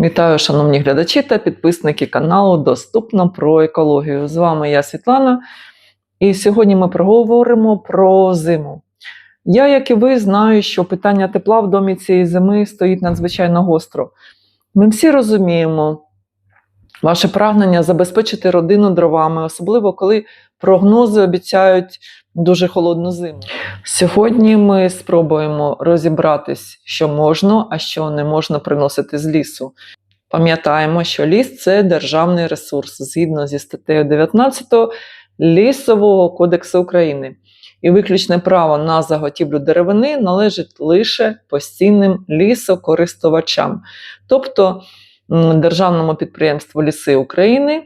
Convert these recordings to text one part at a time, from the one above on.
Вітаю, шановні глядачі та підписники каналу Доступно про екологію. З вами я Світлана, і сьогодні ми проговоримо про зиму. Я, як і ви, знаю, що питання тепла в домі цієї зими стоїть надзвичайно гостро. Ми всі розуміємо ваше прагнення забезпечити родину дровами, особливо коли прогнози обіцяють дуже холодну зиму. Сьогодні ми спробуємо розібратись, що можна, а що не можна приносити з лісу. Пам'ятаємо, що ліс це державний ресурс згідно зі статтею 19 Лісового кодексу України. І виключне право на заготівлю деревини належить лише постійним лісокористувачам, тобто державному підприємству Ліси України,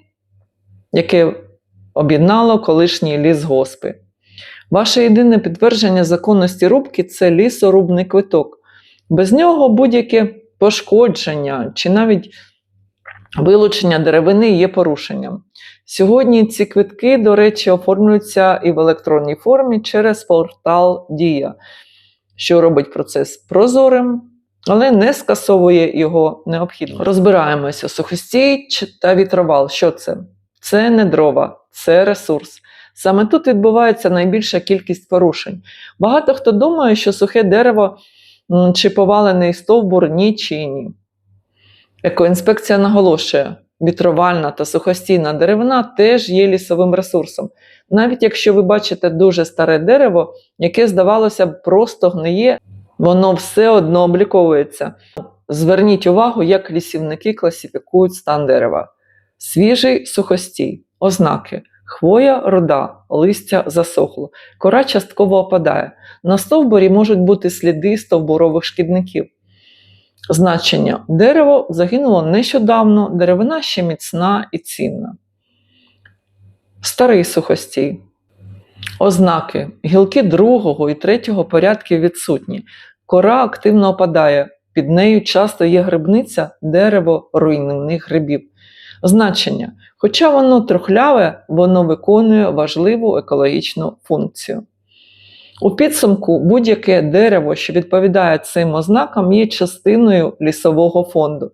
яке об'єднало колишні лісгоспи. Ваше єдине підтвердження законності рубки це лісорубний квиток. Без нього будь-яке пошкодження чи навіть вилучення деревини є порушенням. Сьогодні ці квитки, до речі, оформлюються і в електронній формі через портал Дія, що робить процес прозорим, але не скасовує його необхідно. Розбираємося сухостій та вітровал. Що це? Це не дрова, це ресурс. Саме тут відбувається найбільша кількість порушень. Багато хто думає, що сухе дерево чи повалений стовбур ні чи ні. Екоінспекція наголошує, вітровальна та сухостійна деревина теж є лісовим ресурсом. Навіть якщо ви бачите дуже старе дерево, яке, здавалося б, просто гниє, воно все одно обліковується. Зверніть увагу, як лісівники класифікують стан дерева. Свіжий сухостій, ознаки. Хвоя руда, листя засохло, кора частково опадає. На стовбурі можуть бути сліди стовбурових шкідників. Значення дерево загинуло нещодавно, деревина ще міцна і цінна. Старий сухостій. Ознаки. Гілки другого і третього порядків відсутні. Кора активно опадає. Під нею часто є грибниця дерево руйнівних грибів. Значення. Хоча воно трухляве, воно виконує важливу екологічну функцію. У підсумку будь-яке дерево, що відповідає цим ознакам, є частиною лісового фонду.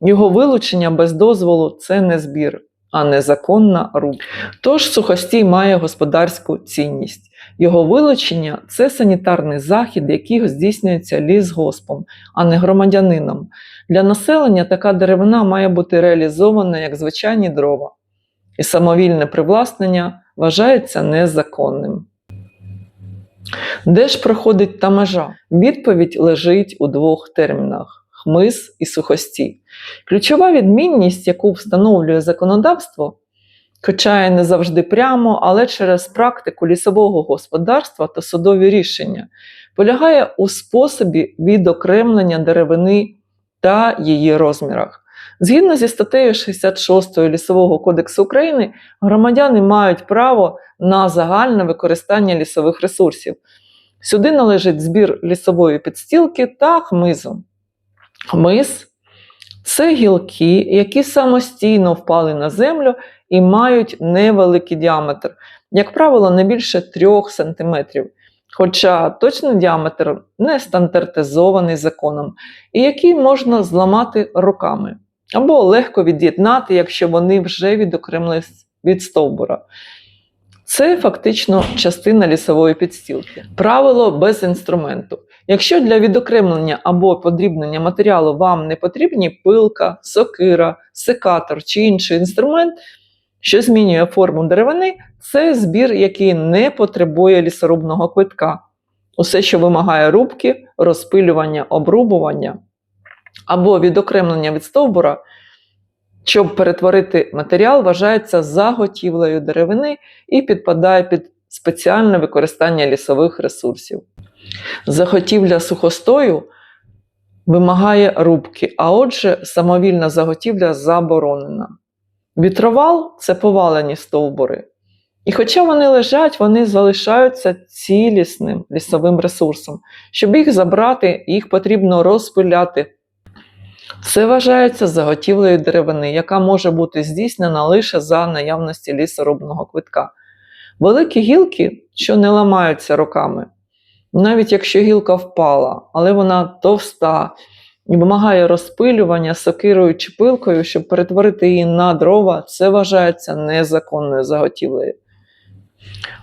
Його вилучення без дозволу це не збір, а незаконна рубка. Тож сухостій має господарську цінність. Його вилучення це санітарний захід, який здійснюється лісгоспом, а не громадянином. Для населення така деревина має бути реалізована як звичайні дрова, і самовільне привласнення вважається незаконним. Де ж проходить та межа? Відповідь лежить у двох термінах хмиз і сухостій. Ключова відмінність, яку встановлює законодавство, й не завжди прямо, але через практику лісового господарства та судові рішення, полягає у способі відокремлення деревини та її розмірах. Згідно зі статтею 66 Лісового кодексу України, громадяни мають право на загальне використання лісових ресурсів. Сюди належить збір лісової підстілки та хмизу. Хмиз це гілки, які самостійно впали на землю і мають невеликий діаметр, як правило, не більше 3 см. Хоча точний діаметр не стандартизований законом, і який можна зламати руками або легко від'єднати, якщо вони вже відокремились від стовбура. Це фактично частина лісової підстілки. Правило без інструменту. Якщо для відокремлення або подрібнення матеріалу вам не потрібні пилка, сокира, секатор чи інший інструмент, що змінює форму деревини, це збір, який не потребує лісорубного квитка. Усе, що вимагає рубки, розпилювання, обрубування або відокремлення від стовбура, щоб перетворити матеріал, вважається заготівлею деревини і підпадає під спеціальне використання лісових ресурсів. Заготівля сухостою вимагає рубки, а отже, самовільна заготівля заборонена. Вітровал це повалені стовбури. І хоча вони лежать, вони залишаються цілісним лісовим ресурсом. Щоб їх забрати, їх потрібно розпиляти. Це вважається заготівлею деревини, яка може бути здійснена лише за наявності лісорубного квитка. Великі гілки, що не ламаються роками, навіть якщо гілка впала, але вона товста, і вимагає розпилювання сокирою чи пилкою, щоб перетворити її на дрова, це вважається незаконною заготівлею.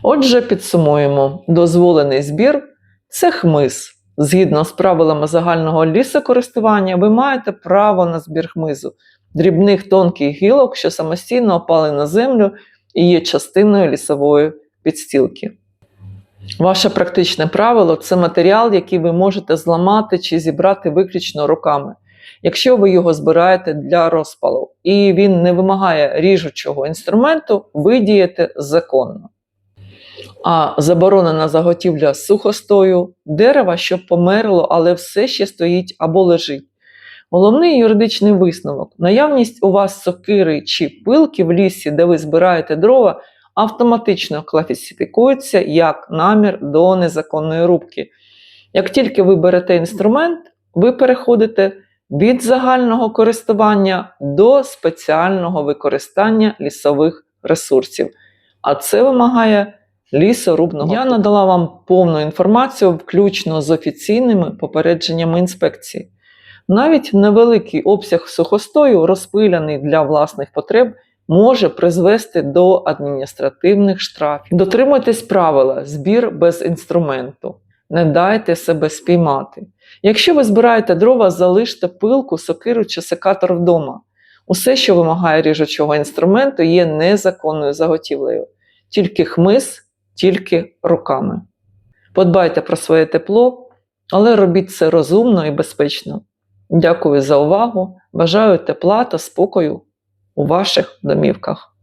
Отже, підсумуємо: дозволений збір це хмиз. Згідно з правилами загального лісокористування, ви маєте право на збір хмизу, дрібних тонких гілок, що самостійно опали на землю і є частиною лісової підстілки. Ваше практичне правило це матеріал, який ви можете зламати чи зібрати виключно руками. Якщо ви його збираєте для розпалу і він не вимагає ріжучого інструменту, ви дієте законно. А заборонена заготівля сухостою дерева, що померло, але все ще стоїть або лежить. Головний юридичний висновок: наявність у вас сокири чи пилки в лісі, де ви збираєте дрова, автоматично класифікується як намір до незаконної рубки. Як тільки ви берете інструмент, ви переходите від загального користування до спеціального використання лісових ресурсів. А це вимагає лісорубного. Я надала вам повну інформацію, включно з офіційними попередженнями інспекції. Навіть невеликий обсяг сухостою, розпиляний для власних потреб, може призвести до адміністративних штрафів. Дотримуйтесь правила збір без інструменту. Не дайте себе спіймати. Якщо ви збираєте дрова, залиште пилку, сокиру чи секатор вдома. Усе, що вимагає ріжучого інструменту, є незаконною заготівлею. Тільки хмиз, тільки руками. Подбайте про своє тепло, але робіть це розумно і безпечно. Дякую за увагу. Бажаю тепла та спокою у ваших домівках.